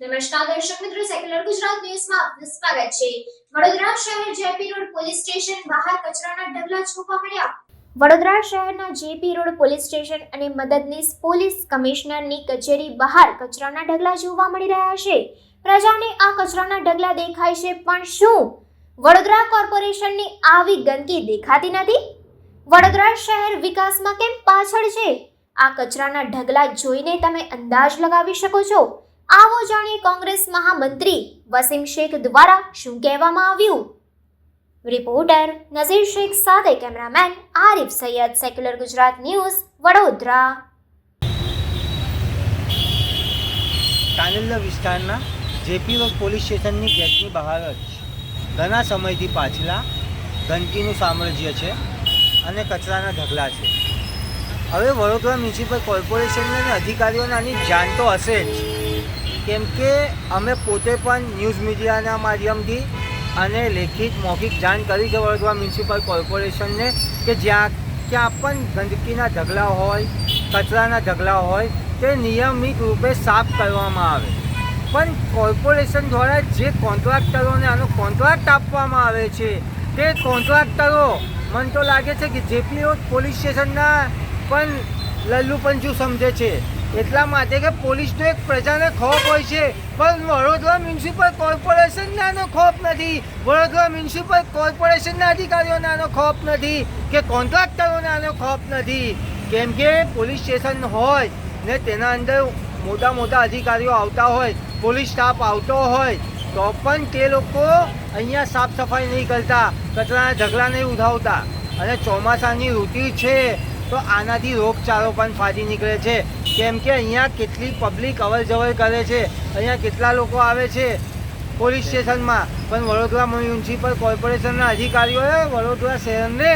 નમસ્કાર દર્શક મિત્રો સેક્યુલર ગુજરાત ન્યૂઝમાં આપનું સ્વાગત છે. વડોદરા શહેર જેપી રોડ પોલીસ સ્ટેશન બહાર કચરાના ઢગલા જોવા મળ્યા. વડોદરા શહેરના જેપી રોડ પોલીસ સ્ટેશન અને મદદનીશ પોલીસ કમિશનરની કચેરી બહાર કચરાના ઢગલા જોવા મળી રહ્યા છે. પ્રજાને આ કચરાના ઢગલા દેખાય છે, પણ શું? વડોદરા કોર્પોરેશનની આવી ગંદકી દેખાતી નથી? વડોદરા શહેર વિકાસમાં કેમ પાછળ છે? આ કચરાના ઢગલા જોઈને તમે અંદાજ લગાવી શકો છો. આવો જાણીએ કોંગ્રેસ મહામંત્રી વસીમ શેખ દ્વારા શું કહેવામાં આવ્યું? રિપોર્ટર નઝીર શેખ સાથે cameraman Arif Sayyed, Secular Gujarat News, Vadodara. કાનલ્લા વિસ્તારના જેપી રોડ પોલીસ સ્ટેશનની ગેટની બહાર જ ઘણા સમયથી પાછલા ગંદકીનું સામ્રાજ્ય છે અને કચરાના ઢગલા છે. હવે વડોદરા મ્યુનિસિપલ કોર્પોરેશનના અધિકારીઓને આની જાણ તો હશે જ. કેમ કે અમે પોતે પણ ન્યૂઝ મીડિયાના માધ્યમથી અને લેખિત, મૌખિક જાણ કરી છે વડોદરા મ્યુનિસિપલ કોર્પોરેશનને કે જ્યાં ક્યાં પણ ગંદકીના ઢગલા હોય, કચરાના ઢગલા હોય, તે નિયમિત રૂપે સાફ કરવામાં આવે. પણ કોર્પોરેશન દ્વારા જે કોન્ટ્રાક્ટરોને આનો કોન્ટ્રાક્ટ આપવામાં આવે છે, તે કોન્ટ્રાક્ટરો, મને તો લાગે છે કે જેપીઓ પોલીસ સ્ટેશનના પણ લલ્લુપંજુ સમજે છે. એટલા માટે કે પોલીસનો એક પ્રજાને ખોફ હોય છે. પણ વડોદરા મ્યુનિસિપલ કોર્પોરેશનને આનો ખોફ નથી. વડોદરા મ્યુનિસિપલ કોર્પોરેશનના અધિકારીઓને આનો ખોફ નથી કે કોન્ટ્રાક્ટરોને આનો ખોફ નથી. કેમ કે પોલીસ સ્ટેશન હોય ને તેના અંદર મોટા મોટા અધિકારીઓ આવતા હોય, પોલીસ સ્ટાફ આવતો હોય, તો પણ તે લોકો અહીંયા સાફ સફાઈ નહીં કરતા, કચરાના ઢગલા નહીં ઉઠાવતા. અને ચોમાસાની ઋતુ છે, તો આનાથી રોગચાળો પણ ફાટી નીકળે છે. કેમ કે અહીંયા કેટલી પબ્લિક અવર જવર કરે છે, અહીંયા કેટલા લોકો આવે છે પોલીસ સ્ટેશનમાં. પણ વડોદરા મ્યુનિસિપલ કોર્પોરેશનના અધિકારીઓએ વડોદરા શહેરને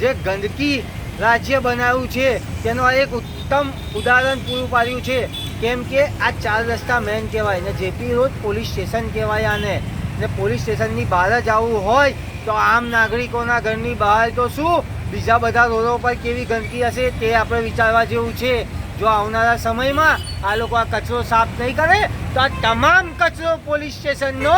જે ગંદકી રાજ્ય બનાવ્યું છે, તેનું એક ઉત્તમ ઉદાહરણ પૂરું પાડ્યું છે. કેમ કે આ ચાર રસ્તા મેન કહેવાય ને જેપી રોડ પોલીસ સ્ટેશન કહેવાય આને. ને પોલીસ સ્ટેશનની બહાર જ આવવું હોય તો આમ નાગરિકોના ઘરની બહાર તો શું? બીજા બધા રોડો પર કેવી ગંદકી હશે તે આપણે વિચારવા જેવું છે. જો આવનારા સમયમાં આ લોકો આ કચરો સાફ નહીં કરે, તો આ તમામ કચરો પોલીસ સ્ટેશનનો,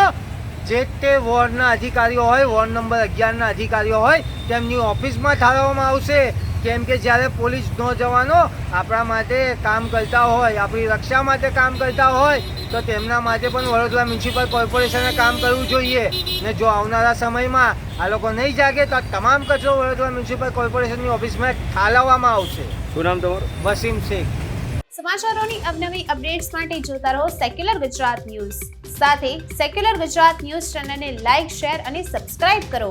જે તે વોર્ડના અધિકારીઓ હોય, વોર્ડ નંબર અગિયારના અધિકારીઓ હોય, તેમની ઓફિસમાં ઠારવવામાં આવશે. કેમ કે જ્યારે પોલીસ નોજવાનો આપણા માટે કામ કરતા હોય આપણી રક્ષા માટે કામ કરતા હોય તો તેમના માટે પણ વડોદરા મ્યુનિસિપલ કોર્પોરેશને કામ કરવું જોઈએ. ને જો આવનારા સમયમાં આ લોકો નહીં જાગે તો આ તમામ કચરો વડોદરા મ્યુનિસિપલ કોર્પોરેશનની ઓફિસમાં ઠાલવવામાં આવશે. શું નામ તમારું? વસીમ શેખ. સમાચારોની અવનવી અપડેટ્સ માટે જોતા રહો સેક્યુલર ગુજરાત ન્યૂઝ. સાથે સેક્યુલર ગુજરાત ન્યૂઝ ચેનલને લાઇક શેર અને સબસ્ક્રાઇબ કરો.